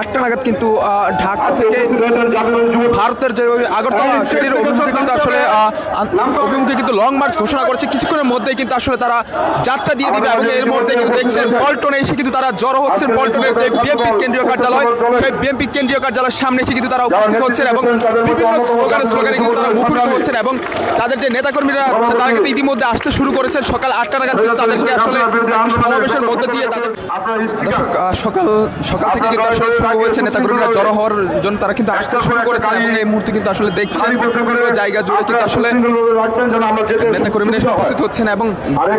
আটটা নাগাদ কিন্তু ঢাকা থেকে ভারতের যে আগরতলা সেটির অভিমুখে কিন্তু আসলে অভিমুখে কিন্তু লং মার্চ ঘোষণা করেছে। কিছুক্ষণের মধ্যেই কিন্তু আসলে তারা যাত্রা দিয়ে দিবে এবং এর মধ্যে কিন্তু দেখছেন পল্টনে এসে কিন্তু তারা জড়ো হচ্ছেন। পল্টনের যে বিএনপি কেন্দ্রীয় কার্যালয় সেই বিএনপি কেন্দ্রীয় কার্যালয়ের সামনে এসে কিন্তু তারা উপস্থিত হচ্ছেন এবং বিভিন্ন স্লোগানে স্লোগানে কিন্তু তারা মুখরিত হচ্ছেন এবং তাদের যে নেতাকর্মীরা আছে তারা কিন্তু ইতিমধ্যে আসতে শুরু করেছেন। সকাল আটটা নাগাদ কিন্তু তাদেরকে আসলে সমাবেশের মধ্যে দিয়ে তাদের সকাল সকাল থেকে কিন্তু আসলে শুরু হয়েছে নেতাকর্মীরা জড়ো হওয়ার জন্য তারা কিন্তু আসতে শুরু করেছেন এবং এই মুহূর্তে কিন্তু আসলে দেখছেন জায়গা জুড়ে কিন্তু আসলে নেতাকর্মীরা উপস্থিত হচ্ছেন এবং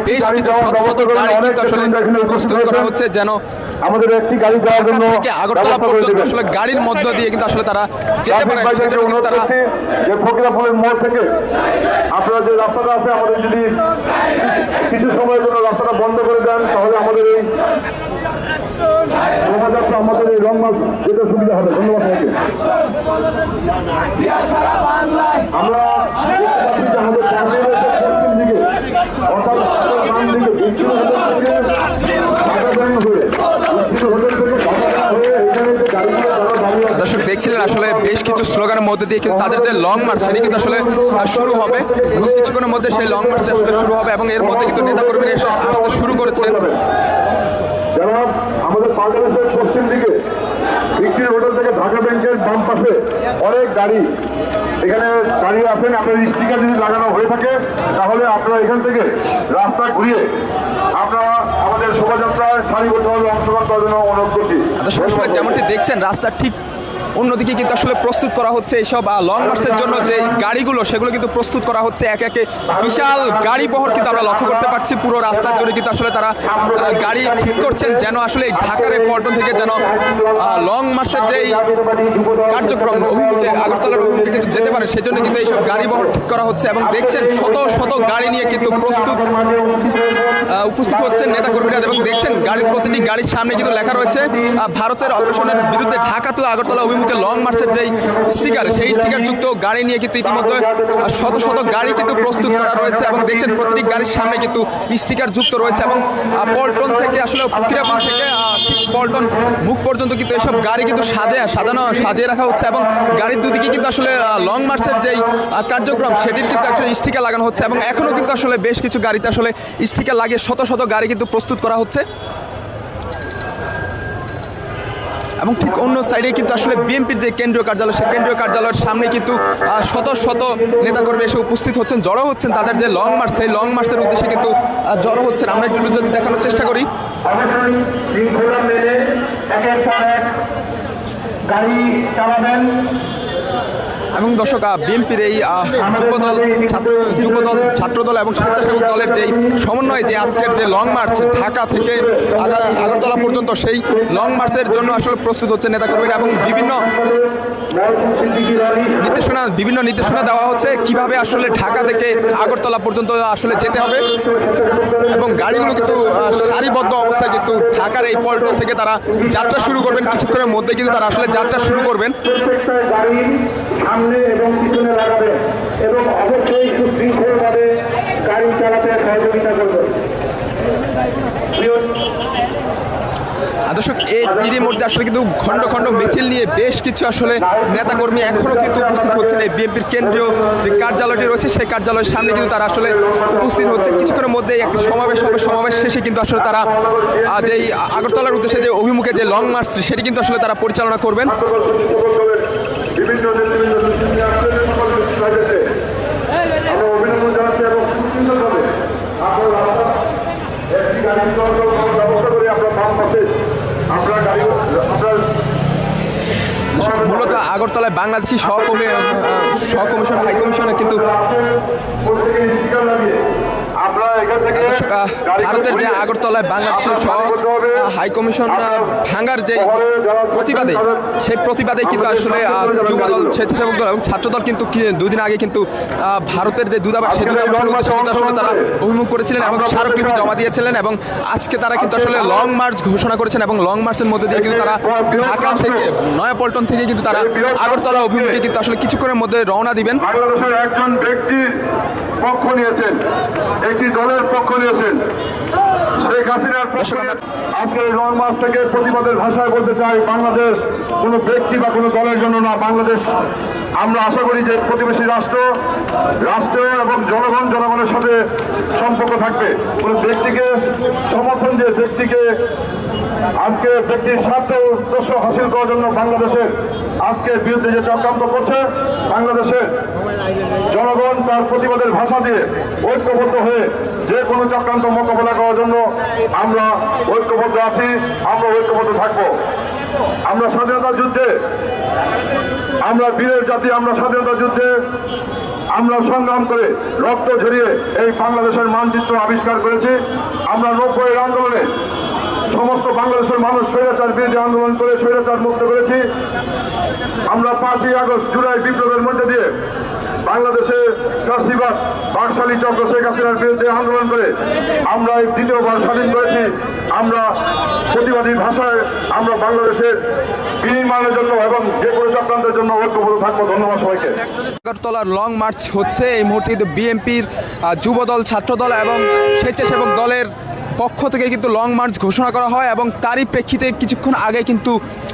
বেশ কিছু শত শত গাড়ি কিন্তু আসলে প্রস্তুত করা হচ্ছে যেন আমাদের একটি গাড়ি যাওয়ার জন্য আগরতলা পর্যন্ত আসলে গাড়ির মধ্য দিয়ে কিন্তু আসলে তারা যেতে পারে সেজন্য কিন্তু তারা যে ফকিরাপুরের মোড় থেকে আপনারা যে রাস্তাটা আছে আমাদের যদি কিছু সময়ের জন্য রাস্তাটা বন্ধ করে দেন তাহলে আমাদের এই শোভাযাত্রা আমাদের এই রং মাস যেতে সুবিধা হবে। ধন্যবাদ আমরা দর্শক, দেখছিলেন, আসলে বেশ কিছু স্লোগানের মধ্যে দিয়ে কিন্তু তাদের যে লং মার্চ, সেটি কিন্তু আসলে শুরু হবে। এবং কিছুক্ষণের মধ্যে সেই লং মার্চ আসলে শুরু হবে এবং এর মধ্যে কিন্তু নেতাকর্মীরা এসে আসতে শুরু করেছেন। যারা আমাদের পার্লামেন্টের পশ্চিম দিকে বিক্রির হোটেল থেকে ঢাকা ব্যাংকের বাম পাশে অনেক গাড়ি এখানে দাঁড়িয়ে আছেন আপনার স্টিকার যদি লাগানো হয়ে থাকে, তাহলে আপনারা এখান থেকে রাস্তা ঘুরিয়ে আপনারা আমাদের শোভাযাত্রায় সারিবদ্ধভাবে অংশগ্রহণ করার জন্য অনুরোধ করছি। আসলে যেমনটি দেখছেন রাস্তা ঠিক অন্যদিকে কিন্তু আসলে প্রস্তুত করা হচ্ছে এইসব লং মার্চের জন্য যে গাড়িগুলো, সেগুলো কিন্তু প্রস্তুত করা হচ্ছে একে একে। বিশাল গাড়ি বহর কিন্তু আমরা লক্ষ্য করতে পারছি, পুরো রাস্তার জুড়ে কিন্তু আসলে তারা গাড়ি ঠিক করছেন যেন আসলে ঢাকার পল্টন থেকে যেন লং মার্চের যেই কার্যক্রম, অভিমুখে, আগরতলার অভিমুখে কিন্তু যেতে পারে, সেজন্য কিন্তু এইসব গাড়ি বহর ঠিক করা হচ্ছে এবং দেখছেন শত শত গাড়ি নিয়ে কিন্তু প্রস্তুত উপস্থিত হচ্ছেন নেতা কর্মীরা এবং দেখছেন গাড়ির প্রতিটি গাড়ির সামনে কিন্তু লেখা রয়েছে ভারতের অগ্রসনের বিরুদ্ধে ঢাকা তো আগরতলা অভিমুখে লং মার্চের যেই স্টিকার সেই স্টিকার যুক্ত গাড়ি নিয়ে কিন্তু ইতিমধ্যে শত শত গাড়ি কিন্তু প্রস্তুত করা রয়েছে এবং দেখছেন প্রতিটি গাড়ির সামনে কিন্তু স্টিকার যুক্ত রয়েছে এবং পল্টন থেকে আসলে প্রক্রিয়াপুর থেকে পল্টন মুখ পর্যন্ত কিন্তু এসব গাড়ি কিন্তু সাজে, সাজানো, সাজিয়ে রাখা হচ্ছে এবং গাড়ির দুদিকে কিন্তু আসলে লং মার্চের যেই কার্যক্রম, সেটির কিন্তু আসলে স্টিকার লাগানো হচ্ছে এবং এখনও কিন্তু আসলে বেশ কিছু গাড়িতে আসলে স্টিকার লাগিয়ে শত শত গাড়ি কিন্তু প্রস্তুত করা হচ্ছে। এবং ঠিক অন্য সাইডে কিন্তু আসলে বিএনপির যে কেন্দ্রীয় কার্যালয়, সেই কেন্দ্রীয় কার্যালয়ের সামনে কিন্তু শত শত নেতাকর্মী এসে উপস্থিত হচ্ছেন, জড়ো হচ্ছেন তাদের যে লং মার্চ সেই লং মার্চের উদ্দেশ্যে কিন্তু জড়ো হচ্ছেন। আমরা একটু যদি দেখানোর চেষ্টা করি। গাড়ি চালাবেন। এবং দর্শক বিএনপির এই যুবদল, ছাত্র, যুবদল, ছাত্রদল এবং স্বেচ্ছাসেবক দলের যেই সমন্বয়, যে আজকের যে লং মার্চ ঢাকা থেকে আগরতলা পর্যন্ত সেই লং মার্চের জন্য আসলে প্রস্তুত হচ্ছে নেতাকর্মীরা এবং বিভিন্ন নির্দেশনা বিভিন্ন নির্দেশনা দেওয়া হচ্ছে কীভাবে আসলে ঢাকা থেকে আগরতলা পর্যন্ত আসলে যেতে হবে এবং গাড়িগুলো কিন্তু সারিবদ্ধ অবস্থায় কিন্তু ঢাকার এই পল্টন থেকে তারা যাত্রা শুরু করবেন। কিছুক্ষণের মধ্যে কিন্তু তারা আসলে যাত্রা শুরু করবেন। সামনে এবং পিছনে লাগাবেন এবং অবশ্যই সুশৃঙ্খলভাবে গাড়ি চালাতে সহযোগিতা করবেন দর্শক এই মধ্যে আসলে কিন্তু খণ্ড খণ্ড মিছিল নিয়ে বেশ কিছু আসলে নেতাকর্মী এখনও কিন্তু উপস্থিত হচ্ছেন। এই বিএনপির কেন্দ্রীয় যে কার্যালয়টি রয়েছে, সেই কার্যালয়ের সামনে কিন্তু তারা আসলে উপস্থিত হচ্ছে কিছুক্ষণের মধ্যে একটি সমাবেশ হবে। সমাবেশ শেষে কিন্তু আসলে তারা যেই আগরতলার উদ্দেশ্যে যে অভিমুখে যে লং মার্চ, সেটি কিন্তু আসলে তারা পরিচালনা করবেন সকল সকল দলের বিভিন্ন নেতৃবৃন্দ সুশৃঙ্খল আসছেন সকল ব্যক্তিত্বকে আমরা অভিনন্দন জানাচ্ছি এবং সুশৃঙ্খলভাবে আপনার রাস্তা চলাচল করার ব্যবস্থা করে আপনার বাম পাশে আপনার গাড়ি আপনার মূলত আগরতলায় বাংলাদেশি সহকমি সহকমিশন কিন্তু দর্শক ভারতের যে আগরতলায় বাংলাদেশের সহ হাই কমিশন ভাঙার যে প্রতিবাদে সেই প্রতিবাদে কিন্তু আসলে আহ, যুবদল স্বেচ্ছাসেবক দল এবং ছাত্রদল কিন্তু দুদিন আগে কিন্তু ভারতের যে দূতাবাস সেই দূতাবাসের উদ্দেশ্যে কিন্তু আসলে তারা অভিমুখ করেছিলেন এবং স্মারকলিপি জমা দিয়েছিলেন এবং আজকে তারা কিন্তু আসলে লং মার্চ ঘোষণা করেছেন এবং লং মার্চের মধ্যে দিয়ে কিন্তু তারা ঢাকা থেকে নয়াপল্টন থেকে কিন্তু তারা আগরতলা অভিমুখে কিন্তু আসলে কিছুক্ষণের মধ্যে রওনা দিবেন। বাংলাদেশের একজন ব্যক্তি পক্ষ নিয়েছেন একটি দলের পক্ষ নিয়েছেন। শেখ হাসিনার পক্ষ নিয়ে- আজকে এই লং মার্চ থেকে প্রতিবাদের ভাষায় বলতে চাই বাংলাদেশ কোনো ব্যক্তি বা কোনো দলের জন্য না বাংলাদেশ। আমরা আশা করি যে প্রতিবেশী রাষ্ট্র রাষ্ট্র এবং জনগণ জনগণের সাথে সম্পর্ক থাকবে। কোনো ব্যক্তিকে সমর্থন যে ব্যক্তিকে আজকে ব্যক্তির স্বার্থ উদ্দেশ্য হাসিল করার জন্য বাংলাদেশের আজকে বিরুদ্ধে যে চক্রান্ত করছে, বাংলাদেশের জনগণ তার প্রতিবাদের ভাষা দিয়ে ঐক্যবদ্ধ হয়ে যে কোনো চক্রান্ত মোকাবেলা করার জন্য আমরা ঐক্যবদ্ধ আছি, আমরা ঐক্যবদ্ধ থাকব। আমরা স্বাধীনতা যুদ্ধে, আমরা বীরের জাতি, আমরা স্বাধীনতা যুদ্ধে, আমরা সংগ্রাম করে রক্ত ঝরিয়ে এই বাংলাদেশের মানচিত্র আবিষ্কার করেছি। আমরা নব্বই আন্দোলনে সমস্ত বাংলাদেশের মানুষ স্বৈরাচার বিরোধী আন্দোলন করে স্বৈরাচার মুক্ত করেছি। আমরা পাঁচই আগস্ট জুলাই বিপ্লবের মধ্যে দিয়ে বাংলাদেশে চাষিবাদ, বাকশালী চক্র শেখ হাসিনার বিরুদ্ধে আন্দোলন করে আমরা এই দ্বিতীয়বার স্বাধীন করেছি। আমরা প্রতিবাদী ভাষায় আমরা বাংলাদেশের বিনির্মাণের জন্য এবং যে কোনো চক্রান্তের জন্য ঐক্যবদ্ধ থাকব। ধন্যবাদ সবাইকে। আগরতলার লং মার্চ হচ্ছে। এই মুহূর্তে বিএনপির যুবদল, ছাত্রদল এবং স্বেচ্ছাসেবক দলের পক্ষ থেকে কিন্তু লং মার্চ ঘোষণা করা হয় এবং তারই প্রেক্ষিতে কিছুক্ষণ আগে কিন্তু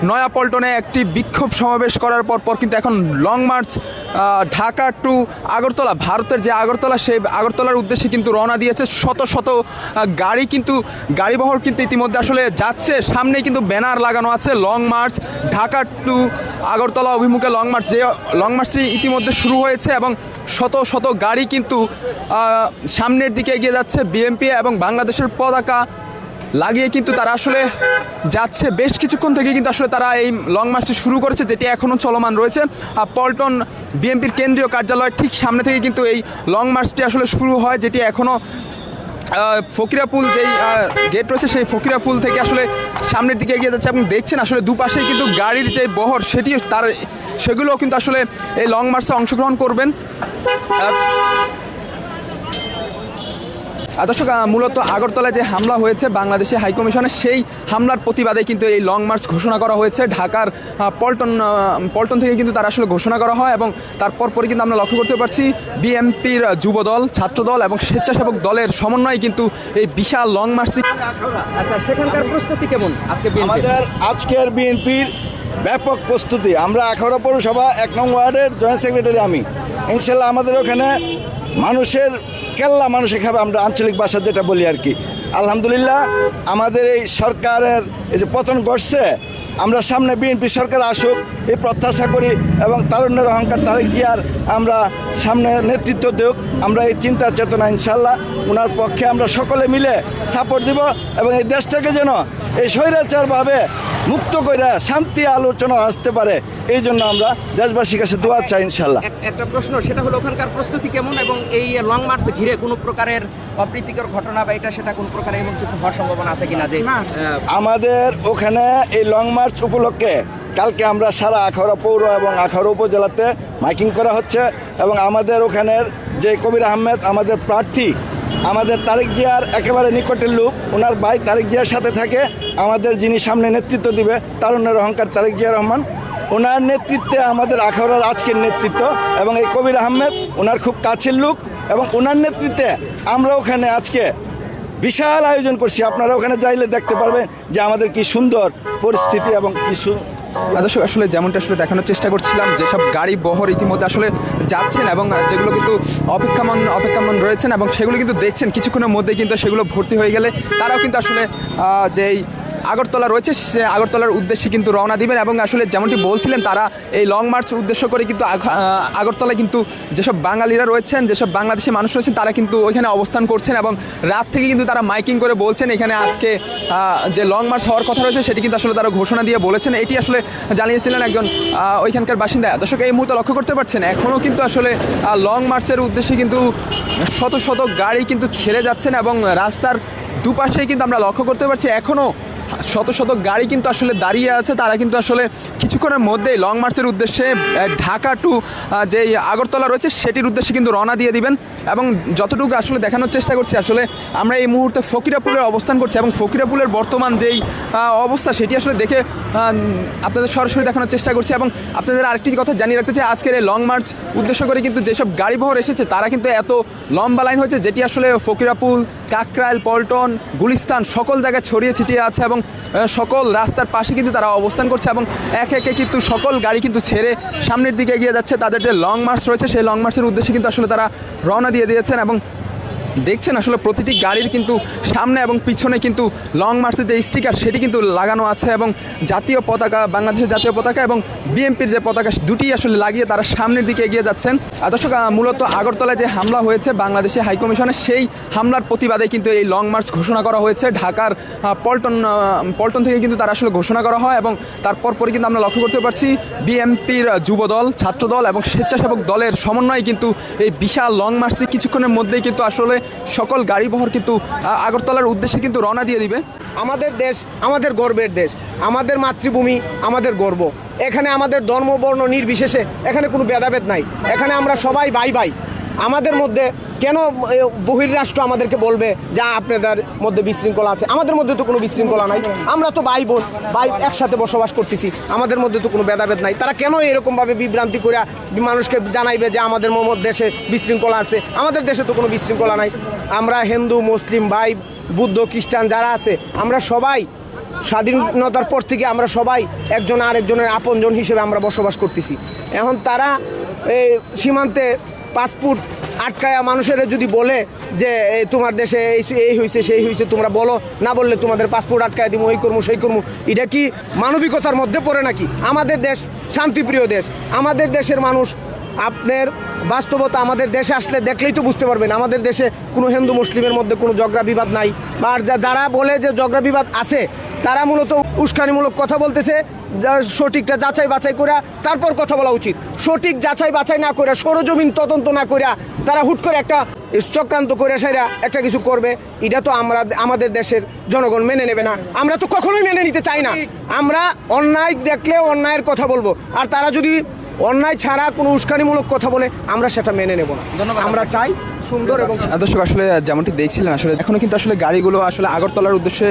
নয়াপল্টনে একটি বিক্ষোভ সমাবেশ করার পর পর কিন্তু এখন long march Dhaka to Agartala, ভারতের যে আগরতলা সেই আগরতলার উদ্দেশ্যে কিন্তু রওনা দিয়েছে। শত শত গাড়ি কিন্তু, গাড়িবহর কিন্তু ইতিমধ্যে আসলে যাচ্ছে। সামনেই কিন্তু ব্যানার লাগানো আছে long march, Dhaka to Agartala অভিমুখে লং মার্চ, যে লং মার্চটি ইতিমধ্যে শুরু হয়েছে এবং শত শত গাড়ি কিন্তু সামনের দিকে এগিয়ে যাচ্ছে। বিএমপি এবং বাংলাদেশের পতাকা লাগিয়ে কিন্তু তারা আসলে যাচ্ছে। বেশ কিছুক্ষণ থেকে কিন্তু আসলে তারা এই লং মার্চটি শুরু করেছে, যেটি এখনও চলমান রয়েছে। আর পল্টন বিএনপির কেন্দ্রীয় কার্যালয় ঠিক সামনে থেকে কিন্তু এই লং মার্চটি আসলে শুরু হয়, যেটি এখনও ফকিরাপুল যেই গেট রয়েছে, সেই ফকিরাপুল থেকে আসলে সামনের দিকে এগিয়ে যাচ্ছে এবং দেখছেন আসলে দুপাশেই কিন্তু গাড়ির যে বহর সেটি তার, সেগুলোও কিন্তু আসলে এই লং মার্চে অংশগ্রহণ করবেন। দর্শক মূলত আগরতলায় যে হামলা হয়েছে বাংলাদেশে হাইকমিশনের সেই হামলার প্রতিবাদে কিন্তু এই লং মার্চ ঘোষণা করা হয়েছে। ঢাকার পল্টন পল্টন থেকে কিন্তু তারা আসলে ঘোষণা করা হয় এবং তারপর পরে কিন্তু আমরা লক্ষ্য করতে পারছি বিএমপির যুবদল ছাত্রদল এবং স্বেচ্ছাসেবক দলের সমন্বয়ে কিন্তু এই বিশাল লং মার্চটি আচ্ছা সেখানকার প্রস্তুতি কেমন আজকে আমাদের আজকের বিএনপির ব্যাপক প্রস্তুতি। আমরা আখাউড়া পৌরসভা এক নং ওয়ার্ডের জয়েন্ট সেক্রেটারি আমি। ইনশাল্লাহ আমাদের ওখানে মানুষের কেল্লা মানুষে খাবে, আমরা আঞ্চলিক ভাষা যেটা বলি আর কি। আলহামদুলিল্লাহ, আমাদের এই সরকারের এই যে পতন ঘটছে, আমরা সামনে বিএনপি সরকার আসুক, এই প্রত্যাশা করি এবং তারুণ্যের অহংকার তারেক জিয়ার আমরা সামনে নেতৃত্ব দেব আমরা এই চিন্তা চেতনা ইনশাল্লাহ ওনার পক্ষে আমরা সকলে মিলে সাপোর্ট দিব এবং এই দেশটাকে যেন এই স্বৈরাচারভাবে মুক্ত করে শান্তি আলোচনা আসতে পারে এই জন্য আমরা দেশবাসীর কাছে দোয়া চাই ইনশাল্লাহ একটা প্রশ্ন সেটা হলো ওখানকার প্রস্তুতি কেমন এবং এই লং মার্চ ঘিরে কোনো প্রকারের অপ্রীতিকর ঘটনা বা এটা সেটা কোন প্রকার এমন কিছু হওয়ার সম্ভাবনা আছে কিনা যে আমাদের ওখানে এই লং মার্চ উপলক্ষে কালকে আমরা সারা আখাউড়া পৌর এবং আখাউড়া উপজেলাতে মাইকিং করা হচ্ছে এবং আমাদের ওখানের যে কবির আহমেদ আমাদের প্রার্থী আমাদের তারেক জিয়ার একেবারে নিকটের লোক। ওনার ভাই তারেক জিয়ার সাথে থাকে। আমাদের যিনি সামনে নেতৃত্ব দিবে, তারুণ্যের অহংকার তারেক জিয়া রহমান। ওনার নেতৃত্বে আমাদের আখাউড়ার আজকের নেতৃত্ব এবং এই কবির আহমেদ ওনার খুব কাছের লোক এবং ওনার নেতৃত্বে আমরা ওখানে আজকে বিশাল আয়োজন করছি। আপনারা ওখানে যাইলে দেখতে পারবেন যে আমাদের কি সুন্দর পরিস্থিতি এবং কি দর্শক, আসলে যেমনটা আসলে দেখানোর চেষ্টা করছিলাম, যেসব গাড়ি বহর ইতিমধ্যে আসলে যাচ্ছেন এবং যেগুলো কিন্তু অপেক্ষামান অপেক্ষামান রয়েছেন এবং সেগুলো কিন্তু দেখছেন, কিছুক্ষণের মধ্যে কিন্তু সেগুলো ভর্তি হয়ে গেলে তারাও কিন্তু আসলে যেই আগরতলা রয়েছে, সে আগরতলার উদ্দেশ্যে কিন্তু রওনা দিবেন এবং আসলে যেমনটি বলছিলেন, তারা এই লং মার্চ উদ্দেশ্য করে কিন্তু আগ- আগরতলায় কিন্তু যেসব বাঙালিরা রয়েছেন, যেসব বাংলাদেশি মানুষ রয়েছেন, তারা কিন্তু ওইখানে অবস্থান করছেন এবং রাত থেকে কিন্তু তারা মাইকিং করে বলছেন, এখানে আজকে যে লং মার্চ হওয়ার কথা রয়েছে, সেটি কিন্তু আসলে তারা ঘোষণা দিয়ে বলেছেন। এটি আসলে জানিয়েছিলেন একজন ওইখানকার বাসিন্দা। দর্শক, এই মুহূর্তে লক্ষ্য করতে পারছেন এখনও কিন্তু আসলে লং মার্চের উদ্দেশ্যে কিন্তু শত শত গাড়ি কিন্তু ছেড়ে যাচ্ছেন এবং রাস্তার দুপাশেই কিন্তু আমরা লক্ষ্য করতে পারছি এখনও শত শত গাড়ি কিন্তু আসলে দাঁড়িয়ে আছে। তারা কিন্তু আসলে কিছুক্ষণের মধ্যেই লং মার্চের উদ্দেশ্যে ঢাকা টু যে আগরতলা রয়েছে, সেটির উদ্দেশ্যে কিন্তু রওনা দিয়ে দিবেন। এবং যতটুকু আসলে দেখানোর চেষ্টা করছি, আসলে আমরা এই মুহূর্তে ফকিরাপুলের অবস্থান করছি এবং ফকিরাপুলের বর্তমান যেই অবস্থা, সেটি আসলে দেখে আপনাদের সরাসরি দেখানোর চেষ্টা করছি এবং আপনাদের আরেকটি কথা জানিয়ে রাখতে চাই, আজকের এই লং মার্চ উদ্দেশ্য করে কিন্তু যেসব গাড়ি বহর এসেছে, তারা কিন্তু এত লম্বা লাইন হয়েছে, যেটি আসলে ফকিরাপুল কাকরাইল, পল্টন, গুলিস্তান, সকল জায়গায় ছড়িয়ে ছিটিয়ে আছে এবং সকল রাস্তার পাশে কিন্তু তারা অবস্থান করছে এবং এক একে কিন্তু সকল গাড়ি কিন্তু ছেড়ে সামনের দিকে এগিয়ে যাচ্ছে। তাদের যে লং মার্চ রয়েছে, সেই লং মার্চের উদ্দেশ্যে কিন্তু আসলে তারা রওনা দিয়ে দিয়েছেন এবং দেখছেন আসলে প্রতিটি গাড়ির কিন্তু সামনে এবং পিছনে কিন্তু লং মার্চের যে স্টিকার সেটি কিন্তু লাগানো আছে এবং জাতীয় পতাকা, বাংলাদেশের জাতীয় পতাকা এবং বিএনপির যে পতাকা, দুটি আসলে লাগিয়ে তারা সামনের দিকে এগিয়ে যাচ্ছেন। আর দর্শক মূলত আগরতলায় যে হামলা হয়েছে বাংলাদেশে হাইকমিশনে সেই হামলার প্রতিবাদে কিন্তু এই লং মার্চ ঘোষণা করা হয়েছে। ঢাকার পল্টন পল্টন থেকে কিন্তু তারা আসলে ঘোষণা করা হয় এবং তারপর পরে কিন্তু আমরা লক্ষ্য করতে পারছি বিএনপির যুবদল, ছাত্রদল এবং স্বেচ্ছাসেবক দলের সমন্বয়ে কিন্তু এই বিশাল লং মার্চে কিছুক্ষণের মধ্যেই কিন্তু আসলে সকল গাড়ি বহর কিন্তু আগরতলার উদ্দেশ্যে কিন্তু রওনা দিয়ে দিবে। আমাদের দেশ আমাদের গর্বের দেশ। আমাদের মাতৃভূমি, আমাদের গর্ব। এখানে আমাদের ধর্ম বর্ণ নির্বিশেষে এখানে কোনো ভেদাভেদ নাই। এখানে আমরা সবাই বাই ভাই আমাদের মধ্যে কেন বহির্রাষ্ট্র আমাদেরকে বলবে যা আপনাদের মধ্যে বিশৃঙ্খলা আছে? আমাদের মধ্যে তো কোনো বিশৃঙ্খলা নাই। আমরা তো ভাই বোন, ভাই একসাথে বসবাস করতেছি। আমাদের মধ্যে তো কোনো ভেদাভেদ নাই। তারা কেন এরকমভাবে বিভ্রান্তি করে মানুষকে জানাইবে যে, আমাদের দেশে বিশৃঙ্খলা আছে? আমাদের দেশে তো কোনো বিশৃঙ্খলা নাই। আমরা হিন্দু, মুসলিম, ভাই, বুদ্ধ, খ্রিস্টান যারা আছে, আমরা সবাই স্বাধীনতার পর থেকে আমরা সবাই একজন আরেকজনের আপনজন হিসেবে আমরা বসবাস করতেছি। এখন তারা এই সীমান্তে পাসপোর্ট আটকায়া মানুষের যদি বলে যে তোমার দেশে এই হয়েছে সেই হয়েছে তোমরা বলো। না বললে তোমাদের পাসপোর্ট আটকায় দিব এই করব সেই করব এটা কি মানবিকতার মধ্যে পড়ে নাকি? আমাদের দেশ শান্তিপ্রিয় দেশ। আমাদের দেশের মানুষ আপনার বাস্তবতা আমাদের দেশে আসলে দেখলেই তো বুঝতে পারবেন। আমাদের দেশে কোনো হিন্দু মুসলিমের মধ্যে কোনো ঝগড়া বিবাদ নাই। বা যারা বলে যে ঝগড়া বিবাদ আছে, তারা মূলত উস্কানিমূলক কথা বলতেছে। সঠিকটা যাচাই বাছাই করে তারপর কথা বলা উচিত। সঠিক যাচাই বাছাই না করে সরজমিন তদন্ত না করে তারা হুট করে একটা চক্রান্ত করে সেরা একটা কিছু করবে এটা তো আমরা আমাদের দেশের জনগণ মেনে নেবে না। আমরা তো কখনোই মেনে নিতে চাই না। আমরা অন্যায় দেখলে অন্যায়ের কথা বলব। আর তারা যদি অন্যায় ছাড়া কোনো উস্কানিমূলক কথা বলে আমরা সেটা মেনে নেব না। আমরা চাই সুন্দর এবং দর্শক আসলে যেমনটি দেখছিলেন আসলে এখনও কিন্তু আসলে গাড়িগুলো আসলে আগরতলার উদ্দেশ্যে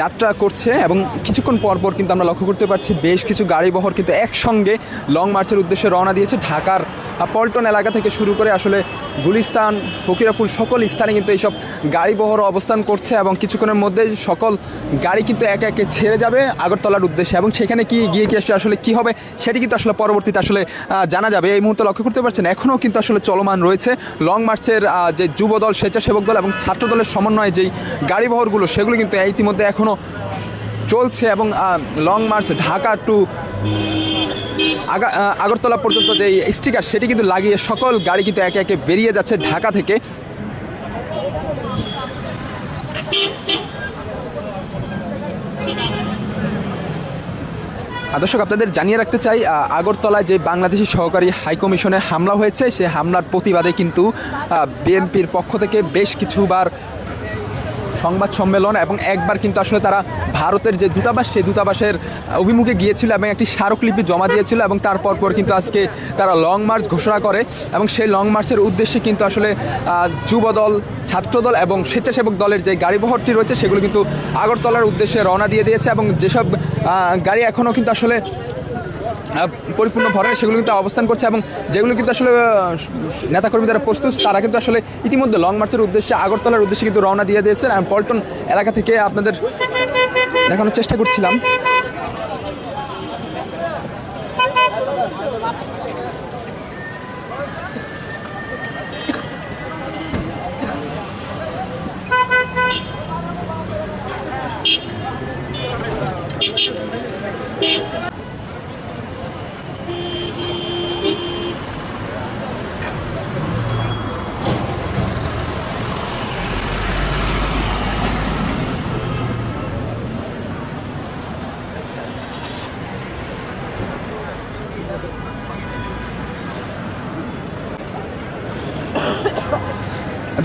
যাত্রা করছে এবং কিছুক্ষণ পর পর কিন্তু আমরা লক্ষ্য করতে পারছি বেশ কিছু গাড়ি বহর কিন্তু একসঙ্গে লং মার্চের উদ্দেশ্যে রওনা দিয়েছে ঢাকার পল্টন এলাকা থেকে শুরু করে আসলে গুলিস্তান ফকিরাফুল সকল স্থানে কিন্তু এইসব গাড়ি বহর অবস্থান করছে এবং কিছুক্ষণের মধ্যে সকল গাড়ি কিন্তু একে একে ছেড়ে যাবে আগরতলার উদ্দেশ্যে এবং সেখানে কি গিয়ে কি আসলে কি হবে সেটি কিন্তু আসলে পরবর্তীতে আসলে জানা যাবে। এই মুহূর্তে লক্ষ্য করতে পারছেন এখনও কিন্তু আসলে চলমান রয়েছে লং মার্চের যে যুব দল স্বেচ্ছাসেবক দল এবং ছাত্র দলের সমন্বয়ে যেই গাড়ি বহরগুলো সেগুলো কিন্তু ইতিমধ্যে এখনও চলছে এবং লং মার্চ ঢাকা টু আগা আগরতলা পর্যন্ত যে স্টিকার সেটি কিন্তু লাগিয়ে সকল গাড়ি কিন্তু একে একে বেরিয়ে যাচ্ছে ঢাকা থেকে। দর্শক, আপনাদের জানিয়ে রাখতে চাই আগরতলায় যে বাংলাদেশি সহকারী হাইকমিশনে হামলা হয়েছে সেই হামলার প্রতিবাদে কিন্তু বিএনপির পক্ষ থেকে বেশ কিছুবার সংবাদ সম্মেলন এবং একবার কিন্তু আসলে তারা ভারতের যে দূতাবাস, সেই দূতাবাসের অভিমুখে গিয়েছিল এবং একটি স্মারকলিপি জমা দিয়েছিল এবং তারপর পর কিন্তু আজকে তারা লং মার্চ ঘোষণা করে এবং সেই লং মার্চের উদ্দেশ্যে কিন্তু আসলে যুবদল, ছাত্রদল এবং স্বেচ্ছাসেবক দলের যে গাড়ি বহরটি রয়েছে, সেগুলো কিন্তু আগরতলার উদ্দেশ্যে রওনা দিয়ে দিয়েছে এবং যেসব গাড়ি এখনও কিন্তু আসলে পরিপূর্ণ ভরে সেগুলো কিন্তু অবস্থান করছে এবং যেগুলো কিন্তু আসলে নেতাকর্মী যারা প্রস্তুত, তারা কিন্তু আসলে ইতিমধ্যে লং মার্চের উদ্দেশ্যে আগরতলার উদ্দেশ্যে কিন্তু রওনা দিয়ে দিয়েছেন। এবং পল্টন এলাকা থেকে আপনাদের দেখানোর চেষ্টা করছিলাম।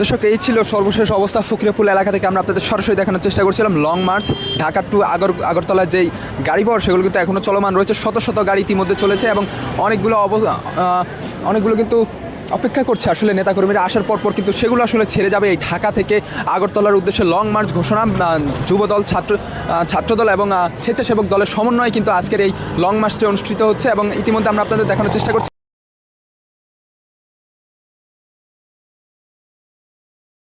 দর্শক, এই ছিল সর্বশেষ অবস্থা ফকিরপুল এলাকা থেকে আমরা আপনাদের সরাসরি দেখানোর চেষ্টা করছিলাম। লং মার্চ ঢাকা টু আগর, আগরতলার যেই গাড়ি বহর সেগুলো কিন্তু এখনও চলমান রয়েছে। শত শত গাড়ি ইতিমধ্যে চলেছে এবং অনেকগুলো অব- অনেকগুলো কিন্তু অপেক্ষা করছে আসলে নেতাকর্মীরা। আসার পর পর কিন্তু সেগুলো আসলে ছেড়ে যাবে এই ঢাকা থেকে আগরতলার উদ্দেশ্যে লং মার্চ ঘোষণা। যুবদল, ছাত্র ছাত্রদল এবং স্বেচ্ছাসেবক দলের সমন্বয়ে কিন্তু আজকের এই লং মার্চটি অনুষ্ঠিত হচ্ছে এবং ইতিমধ্যে আমরা আপনাদের দেখানোর চেষ্টা করছি।